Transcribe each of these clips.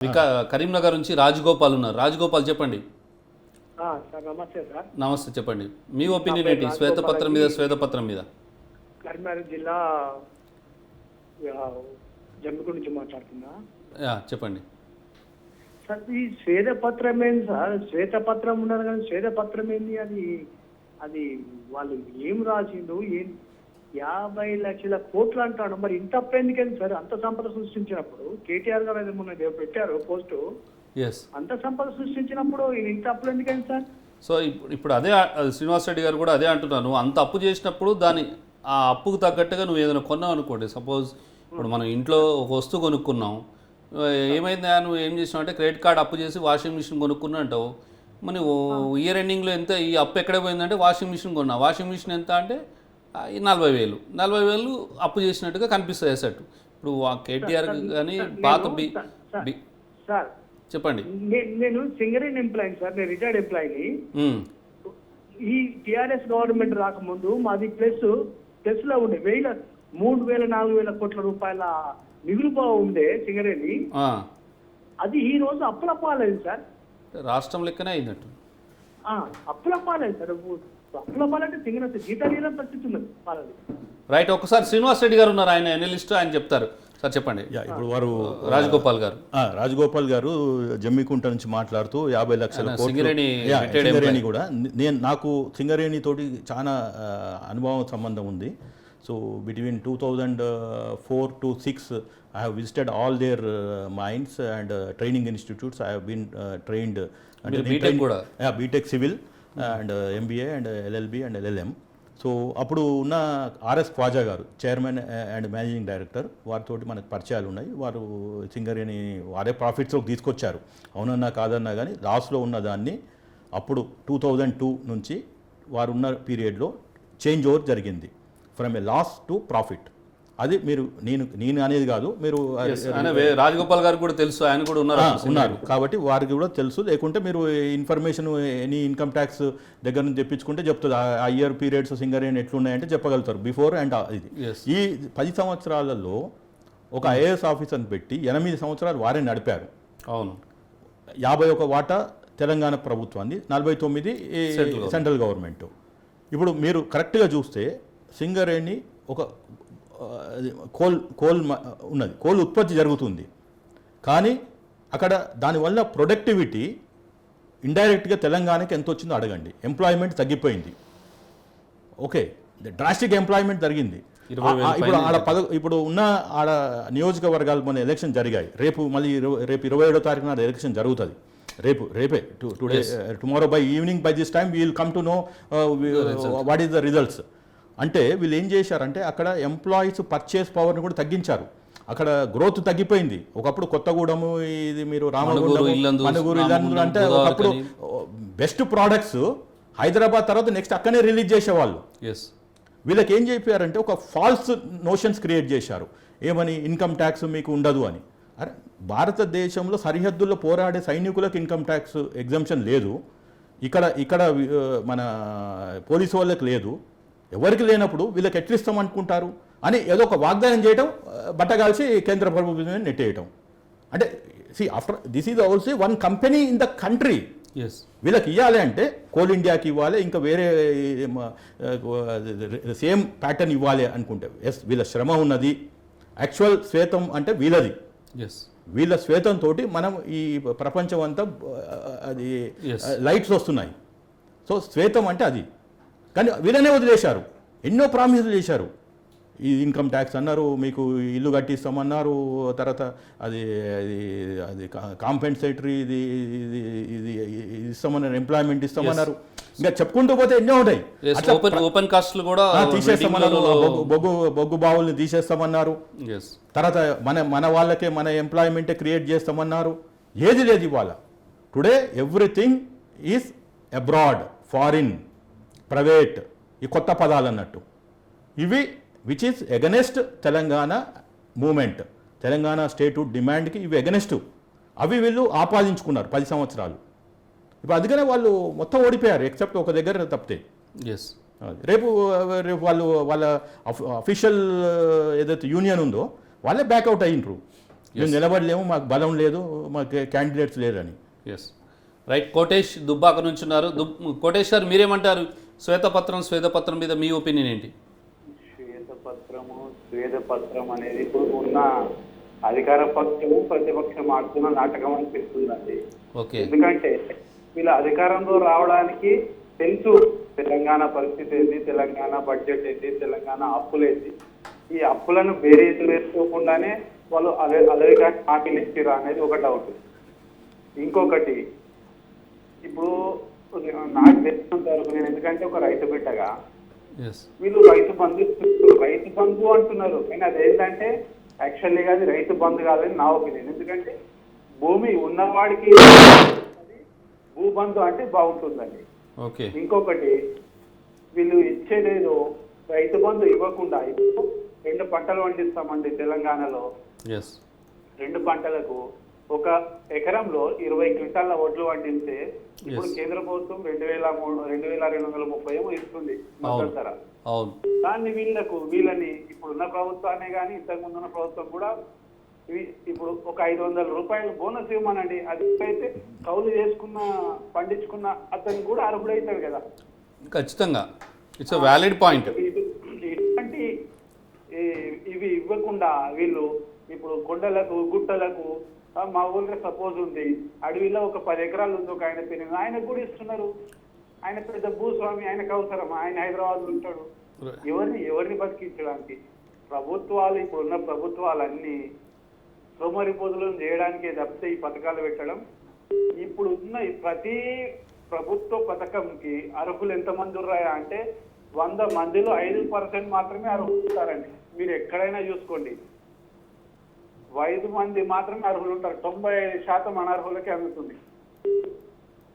వికా కరీంనగర్ నుంచి రాజగోపాల్ ఉన్నారు. రాజగోపాల్ చెప్పండి. నమస్తే సార్. నమస్తే చెప్పండి. మీ ఒపీనియన్ ఏంటి? శ్వేతపత్రం మీద శ్వేతపత్రం మీద. కరీంనగర్ జిల్లా ఆ, జమ్మికుంట నుంచి మాట్లాడుతున్నా. చెప్పండి. సార్ ఈ శ్వేతపత్రం ఏంది సార్? శ్వేతపత్రం ఉన్నారు కానీ శ్వేతపత్రం ఏంది అది అది వాళ్ళు ఏం రాసిండు ఏం యాభై లక్షల కోట్లు అంటాడు. మరి ఇంత అప్పు ఎందుకని సార్? అంత సంపద సృష్టించినప్పుడు కేటీఆర్ గారు అది మొన్న పెట్టారు పోస్టు. అంత సంపద సృష్టించినప్పుడు ఇంత అప్పులు ఎందుకని సార్? సో ఇప్పుడు ఇప్పుడు అదే శ్రీనివాస్ రెడ్డి గారు కూడా అదే అంటున్నాను అంత అప్పు చేసినప్పుడు దాని ఆ అప్పుకు తగ్గట్టుగా నువ్వు ఏదైనా కొన్నావు అనుకోండి. సపోజ్ ఇప్పుడు మనం ఇంట్లో ఒక వస్తువు కొనుక్కున్నాం. ఏమైంది నువ్వు ఏం చేసినావు అంటే క్రెడిట్ కార్డ్ అప్పు చేసి వాషింగ్ మిషన్ కొనుక్కున్నా అంటావు. మరి ఇయర్ ఎండింగ్లో ఎంత ఈ అప్పు ఎక్కడ పోయిందంటే వాషింగ్ మిషన్ కొన్నా. వాషింగ్ మిషన్ ఎంత అంటే నలభై వేలు. నలభై వేలు అప్పు చేసినట్టుగా కనిపిస్తుంది అసెట్ ఇప్పుడు కేటీఆర్ కానీ పాత బి చెప్పండి. నేను సింగరేన్ ఎంప్లాయీ సార్ నేను రిటైర్డ్ ఎంప్లాయీని. ఈ టిఆర్ఎస్ గవర్నమెంట్ రాకముందు మాది ప్లస్ ప్లస్లో ఉండే వేల మూడు వేల నాలుగు వేల కోట్ల రూపాయల మిగులుబా ఉండే సింగరేణి. అది ఈ రోజు అప్పుల పాలైంది సార్. రాష్ట్రం లెక్కనే అయినట్టు అప్పుల పాలైంది సార్. రైట్ ఒకసారి శ్రీనివాస్ రెడ్డి గారు ఉన్నారు ఆయన ఎనలిస్ట్ ఆయన చెప్తారు. సార్ చెప్పండి. యా ఇప్పుడు వారు రాజగోపాల్ గారు. ఆ, రాజగోపాల్ గారు జమ్మికుంట నుంచి మాట్లాడుతూ యాభై లక్షల సింగరేణి కూడా. నేను నాకు సింగరేణి తోటి చాలా అనుభవం సంబంధం ఉంది. So between two thousand four to six I have visited all their mines and training institutes I have been trained కూడా? BTech civil Hmm. And MBA and LLB and LLM so అప్పుడు ఉన్న ఆర్ఎస్ ఖ్వాజా గారు chairman and managing director వారితోటి మనకు పరిచయాలు ఉన్నాయి. వారు సింగరేణి వారే ప్రాఫిట్స్లోకి తీసుకొచ్చారు. అవునన్నా కాదన్నా కానీ లాస్లో ఉన్న దాన్ని అప్పుడు టూ థౌజండ్ టూ నుంచి వారు ఉన్న పీరియడ్లో చేంజ్ ఓవర్ జరిగింది. From a loss to profit అది మీరు నేను నేను అనేది కాదు మీరు రాజగోపాల్ గారు కూడా తెలుసు ఆయన కూడా ఉన్నారు ఉన్నారు. కాబట్టి వారికి కూడా తెలుసు. లేకుంటే మీరు ఇన్ఫర్మేషన్ ఎనీ ఇన్కమ్ ట్యాక్స్ దగ్గర నుంచి తెప్పించుకుంటే చెప్తుంది ఆ- ఇయర్ పీరియడ్స్ సింగరేణి ఎట్లున్నాయంటే చెప్పగలుగుతారు. బిఫోర్ అండ్ ఇది. ఈ పది సంవత్సరాలలో ఒక ఐఏఎస్ ఆఫీసర్ని పెట్టి ఎనిమిది సంవత్సరాలు వారే నడిపారు. అవును. యాభై ఒక వాటా తెలంగాణ ప్రభుత్వాన్ని నలభై తొమ్మిది సెంట్రల్ గవర్నమెంట్. ఇప్పుడు మీరు కరెక్ట్గా చూస్తే సింగరేణి ఒక కోల్ కోల్ ఉన్నది. కోల్ ఉత్పత్తి జరుగుతుంది. కానీ అక్కడ దానివల్ల ప్రొడక్టివిటీ ఇండైరెక్ట్గా తెలంగాణకి ఎంత వచ్చిందో అడగండి. ఎంప్లాయ్మెంట్ తగ్గిపోయింది. ఓకే. డ్రాస్టిక్ ఎంప్లాయ్మెంట్ జరిగింది. ఇప్పుడు ఆడ పద ఇప్పుడు ఉన్న ఆడ నియోజకవర్గాలు మన ఎలక్షన్ జరిగాయి. రేపు మళ్ళీ రేపు ఇరవై ఏడో తారీఖు నాడు ఎలక్షన్ జరుగుతుంది. రేపు రేపే today tomorrow by evening by this time we'll come to know what is the results? అంటే వీళ్ళు ఏం చేశారంటే అక్కడ ఎంప్లాయీస్ పర్చేస్ పవర్ని కూడా తగ్గించారు. అక్కడ గ్రోత్ తగ్గిపోయింది. ఒకప్పుడు కొత్తగూడెము ఇది మీరు రామగుండం అంటే ఒకప్పుడు బెస్ట్ ప్రోడక్ట్స్ హైదరాబాద్ తర్వాత నెక్స్ట్ అక్కనే రిలీజ్ చేసేవాళ్ళు. ఎస్ వీళ్ళకి ఏం చెప్పారంటే ఒక ఫాల్స్ నోషన్స్ క్రియేట్ చేశారు. ఏమని? ఇన్కమ్ ట్యాక్స్ మీకు ఉండదు అని. అరే భారతదేశంలో సరిహద్దుల్లో పోరాడే సైనికులకు ఇన్కమ్ ట్యాక్స్ ఎగ్జంప్షన్ లేదు. ఇక్కడ ఇక్కడ మన పోలీసు వాళ్ళకి లేదు. ఎవరికి లేనప్పుడు వీళ్ళకి ఎట్లిస్తాం అనుకుంటారు అని ఏదో ఒక వాగ్దానం చేయటం బట్టగాల్సి కేంద్ర ప్రభుత్వం నెట్టేయటం. అంటే see after this is also one company in the country yes వీళ్ళకి ఇవ్వాలి అంటే కోల్ ఇండియాకి ఇవ్వాలి ఇంకా వేరే సేమ్ ప్యాటర్న్ ఇవ్వాలి అనుకుంటే ఎస్ వీళ్ళ శ్రమ ఉన్నది. యాక్చువల్ శ్వేతం అంటే వీళ్ళది. ఎస్ వీళ్ళ శ్వేతంతో మనం ఈ ప్రపంచం అంతా అది. లైట్స్ వస్తున్నాయి. సో శ్వేతం అంటే అది. కానీ వీళ్ళనే వదిలేశారు. ఎన్నో ప్రామిసులు చేశారు. ఈ ఇన్కమ్ ట్యాక్స్ అన్నారు మీకు ఇల్లు కట్టిస్తామన్నారు తర్వాత అది అది అది కాంపెన్సేటరీ ఇది ఇది ఇది ఇస్తామన్నారు ఎంప్లాయ్మెంట్ ఇస్తామన్నారు. ఇంకా చెప్పుకుంటూ పోతే ఎన్నో ఉంటాయి. ఓపెన్ కాస్ట్లు కూడా తీసేస్తామన్నారు. బొగ్గు బొగ్గు బావుల్ని తీసేస్తామన్నారు. తర్వాత మన మన వాళ్ళకే మన ఎంప్లాయ్మెంటే క్రియేట్ చేస్తామన్నారు. ఏది లేదు ఇవాళ. Today everything is abroad foreign private ఈ కొత్త పదాలు అన్నట్టు ఇవి which is against Telangana movement Telangana state డిమాండ్కి ఇవి ఎగనెస్ట్ అవి వీళ్ళు ఆపాదించుకున్నారు పది సంవత్సరాలు. ఇప్పుడు అందుకనే వాళ్ళు మొత్తం ఓడిపోయారు ఎక్సెప్ట్ ఒక దగ్గర తప్పితే. ఎస్ రేపు రేపు వాళ్ళు వాళ్ళ అఫీషియల్ ఏదైతే యూనియన్ ఉందో వాళ్ళే బ్యాక్అవుట్ అయ్యిండ్రు మేము నిలబడలేము మాకు బలం లేదు మాకు క్యాండిడేట్స్ లేరని. ఎస్ రైట్ కోటేష్ దుబ్బాక నుంచి ఉన్నారు. దుబ్ కోటేష్ గారు మీరేమంటారు? శ్వేతపత్రం శ్వేతపత్రం మీద మీ ఒపీనియన్ ఏంటి? శ్వేతపత్రము శ్వేతపత్రం అనేది ఇప్పుడు ఉన్న అధికార పక్షము ప్రతిపక్షం ఆడుతున్న నాటకం అనిపిస్తుందండి. ఓకే. ఎందుకంటే వీళ్ళ అధికారంలో రావడానికి తెలుసు తెలంగాణ పరిస్థితి ఏంటి తెలంగాణ బడ్జెట్ ఏంటి తెలంగాణ అప్పులు ఏంటి ఈ అప్పులను బేరీజు వేసుకోకుండానే వాళ్ళు అదే అలవిగా హామీలు ఇచ్చిరా అనేది ఒక డౌట్ ఇంకొకటి ఇప్పుడు నాకు తెలిసినంత వరకు నేను ఎందుకంటే ఒక రైతు బిడ్డగా వీళ్ళు రైతు బంధు. రైతు బంధు అంటున్నారు. కానీ అదేంటంటే యాక్చువల్లీ అది రైతు బంధు కాదని నా ఒపీనియన్ ఎందుకంటే భూమి ఉన్నవాడికి భూబంధు అంటే బాగుంటుందండి. ఇంకొకటి వీళ్ళు ఇచ్చేదేదో రైతు బంధు ఇవ్వకుండా ఇప్పుడు రెండు పంటలు పండిస్తామండి తెలంగాణలో. రెండు పంటలకు ఒక ఎకరంలో ఇరవై క్వింటాల వడ్లు పండిస్తే ఇప్పుడు. కేంద్ర ప్రభుత్వం రెండు వేల మూడు రెండు వేల రెండు వందల ముప్పై ఏమో ఇస్తుంది ధర. దాన్ని వీళ్ళకు వీళ్ళని ఇప్పుడున్న ప్రభుత్వాన్ని కానీ ఇంతకు ముందున్న ప్రభుత్వం కూడా ఇప్పుడు ఒక ఐదు వందల రూపాయలు బోనస్ ఇవ్వమనండి. అది అయితే కౌలు చేసుకున్న పండించుకున్న అతను కూడా అర్హుడైతాడు కదా. ఖచ్చితంగా. ఇట్స్ వ్యాలిడ్ పాయింట్ ఈ- ఇవి ఇవ్వకుండా వీళ్ళు ఇప్పుడు కొండలకు గుట్టలకు మా ఊళ్ళో సపోజ్ ఉంది. అడవిలో ఒక పది ఎకరాలు ఉంది ఒక ఆయన పేరు మీద. ఆయనకు కూడా ఇస్తున్నారు. ఆయన పెద్ద భూస్వామి ఆయనకు అవసరం ఆయన హైదరాబాద్ ఉంటాడు. ఎవరిని ఎవరిని బతికించడానికి? ప్రభుత్వాలు ఇప్పుడున్న ప్రభుత్వాలన్నీ సోమరి పొదులను చేయడానికే తప్పితే ఈ పథకాలు పెట్టడం. ఇప్పుడు ఉన్న ప్రతి ప్రభుత్వ పథకంకి అర్హులు ఎంతమంది ఉన్నాయా అంటే వంద మందిలో ఐదు పర్సెంట్ మాత్రమే అర్హులుంటారండి మీరు ఎక్కడైనా చూసుకోండి. ఐదు మంది మాత్రమే అర్హులు ఉంటారు. తొంభై ఐదు శాతం అనర్హులకే అందుతుంది.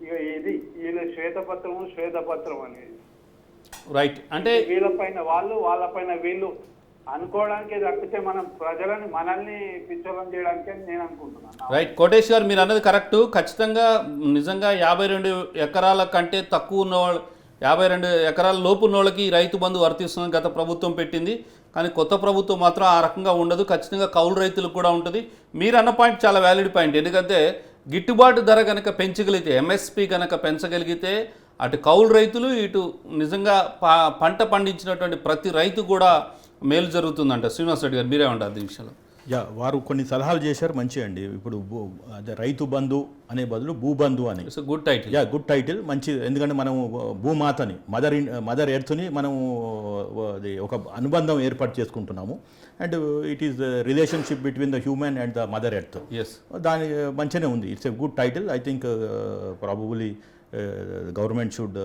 ఇక ఇది వీళ్ళ శ్వేతపత్రము శ్వేతపత్రం అనేది. రైట్ అంటే వీళ్ళపైన వాళ్ళు వాళ్ళపైన వీళ్ళు అనుకోవడానికే తప్పితే మనం ప్రజలని మనల్ని పిచ్చోళం చేయడానికే నేను అనుకుంటున్నాను. రైట్ కోటేష్ గారు మీరు అన్నది కరెక్ట్. ఖచ్చితంగా నిజంగా యాభై రెండు ఎకరాల కంటే తక్కువ ఉన్న వాళ్ళు యాభై రెండు ఎకరాల లోపు ఉన్న వాళ్ళకి రైతు బంధు వర్తిస్తుందని గత ప్రభుత్వం పెట్టింది. కానీ కొత్త ప్రభుత్వం మాత్రం ఆ రకంగా ఉండదు. ఖచ్చితంగా కౌలు రైతులకు కూడా ఉంటుంది. మీరు అన్న పాయింట్ చాలా వ్యాలిడ్ పాయింట్. ఎందుకంటే గిట్టుబాటు ధర కనుక పెంచగలిగితే ఎంఎస్పి కనుక పెంచగలిగితే అటు కౌలు రైతులు ఇటు నిజంగా పంట పండించినటువంటి ప్రతి రైతు కూడా మేలు జరుగుతుందంట. శ్రీనివాస్ రెడ్డి గారు మీరే ఉంటారు దీని విషయంలో? యా వారు కొన్ని సలహాలు చేశారు మంచి అండి. ఇప్పుడు అదే రైతు బంధు అనే బదులు భూబంధు అని. Good title ya good title మంచి ఎందుకంటే మనం భూమాతని మదర్ ఇన్ మదర్ ఎర్త్ని మనం అది ఒక అనుబంధం ఏర్పాటు చేసుకుంటున్నాము. And it is relationship between the human and the mother earth. Yes దాని మంచిగానే ఉంది. It's a good title I think probably government should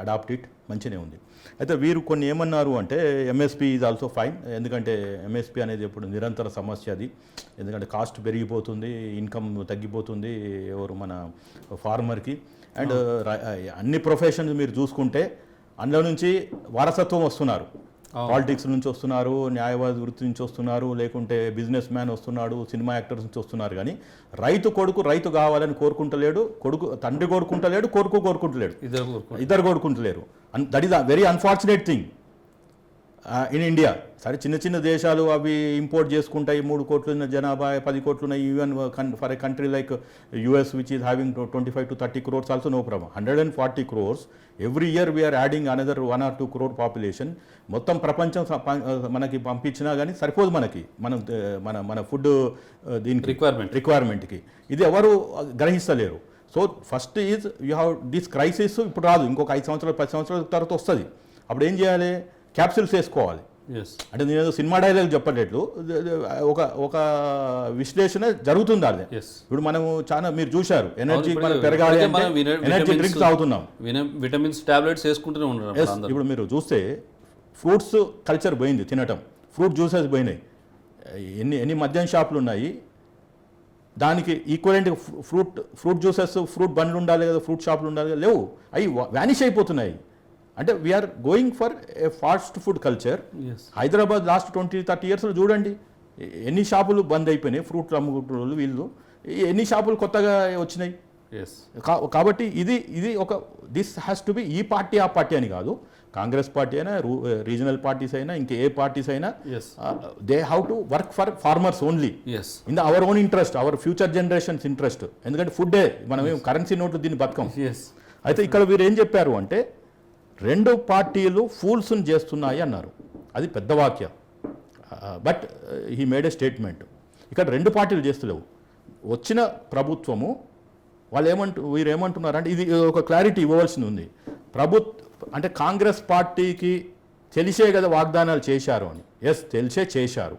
adopt it మంచిగానే ఉంది. అయితే వీరు కొన్ని ఏమన్నారు అంటే ఎంఎస్పి ఈజ్ ఆల్సో ఫైన్ ఎందుకంటే ఎంఎస్పి అనేది ఇప్పుడు నిరంతర సమస్య అది. ఎందుకంటే కాస్ట్ పెరిగిపోతుంది ఇన్కమ్ తగ్గిపోతుంది ఎవరు మన ఫార్మర్కి అండ్ అన్ని ప్రొఫెషన్స్ మీరు చూసుకుంటే అందులో నుంచి వారసత్వం వస్తున్నారు. పాలిటిక్స్ నుంచి వస్తున్నారు న్యాయవాది వృత్తి నుంచి వస్తున్నారు లేకుంటే బిజినెస్ మ్యాన్ వస్తున్నాడు సినిమా యాక్టర్స్ నుంచి వస్తున్నారు కానీ రైతు కొడుకు రైతు కావాలని కోరుకుంటలేడు కొడుకు తండ్రి కోరుకుంటలేడు కొడుకు కోరుకుంటలేడు. ఇద్దరు కోరుకుంటలేరు. That is a very unfortunate thing in India సరే చిన్న చిన్న దేశాలు అవి ఇంపోర్ట్ చేసుకుంటాయి. మూడు కోట్లు ఉన్న జనాభా పది కోట్లు ఉన్నాయి even for a country like US which is having twenty five to thirty crores also no problem hundred and forty crores every year we're adding another one or two crore population మొత్తం ప్రపంచం ప- మనకి పంపించినా కానీ సరిపోదు మనకి. మనం uh, మన మన ఫుడ్ దీనికి రిక్వైర్మెంట్ రిక్వైర్మెంట్కి ఇది ఎవరు గ్రహిస్తలేరు. So first is you have this crisis ఇప్పుడు రాదు. ఇంకొక ఐదు సంవత్సరాలు పది సంవత్సరాల తర్వాత వస్తుంది. అప్పుడు ఏం చేయాలి? క్యాప్సిల్స్ వేసుకోవాలి. ఎస్ అంటే నేను ఏదో సినిమా డైలాగ్ చెప్పట్లేదు ఒక ఒక విశ్లేషణ జరుగుతుంది అది. ఎస్ ఇప్పుడు మనము చాలా మీరు చూశారు ఎనర్జీ పెరగాలి ఎనర్జీ విటమిన్స్ డ్రింక్స్ తాగుతున్నాం. విటమిన్స్ టాబ్లెట్స్ వేసుకుంటూనే అందరూ. ఇప్పుడు మీరు చూస్తే ఫ్రూట్స్ కల్చర్ పోయింది తినటం. ఫ్రూట్ జ్యూసెస్ పోయినాయి. ఎన్ని ఎన్ని మద్యం షాపులు ఉన్నాయి. దానికి equivalent fruit fruit juices fruit బండ్లు ఉండాలి కదా ఫ్రూట్ షాపులు ఉండాలి కదా లేవు. అవి వ్యానిష్ అయిపోతున్నాయి. అంటే we're going for a fast food culture Hyderabad last twenty thirty ఇయర్స్లో చూడండి. ఎన్ని షాపులు బంద్ అయిపోయినాయి ఫ్రూట్లు అమ్ముకుంటున్న వాళ్ళు. వీళ్ళు ఎన్ని షాపులు కొత్తగా వచ్చినాయి. కాబట్టి ఇది ఇది ఒక దిస్ హ్యాస్ టు బి ఈ పార్టీ ఆ పార్టీ అని కాదు. కాంగ్రెస్ పార్టీ అయినా రీజనల్ పార్టీస్ అయినా ఇంకా ఏ పార్టీస్ అయినా they have to work for farmers only in the our own interest our future generations interest ఎందుకంటే ఫుడ్డే మనం కరెన్సీ నోట్లు దీన్ని బతకం. అయితే ఇక్కడ వీరు ఏం చెప్పారు అంటే రెండు పార్టీలు ఫూల్స్ని చేస్తున్నాయి అన్నారు. అది పెద్ద వాక్యం. But he made a statement. ఇక్కడ రెండు పార్టీలు చేస్తలేవు. వచ్చిన ప్రభుత్వము వాళ్ళు ఏమంటు వీరు ఏమంటున్నారు అంటే ఇది ఒక క్లారిటీ ఇవ్వవలసింది ఉంది. ప్రభుత్వ అంటే కాంగ్రెస్ పార్టీకి తెలిసే కదా వాగ్దానాలు చేశారు అని. ఎస్ తెలిసే చేశారు.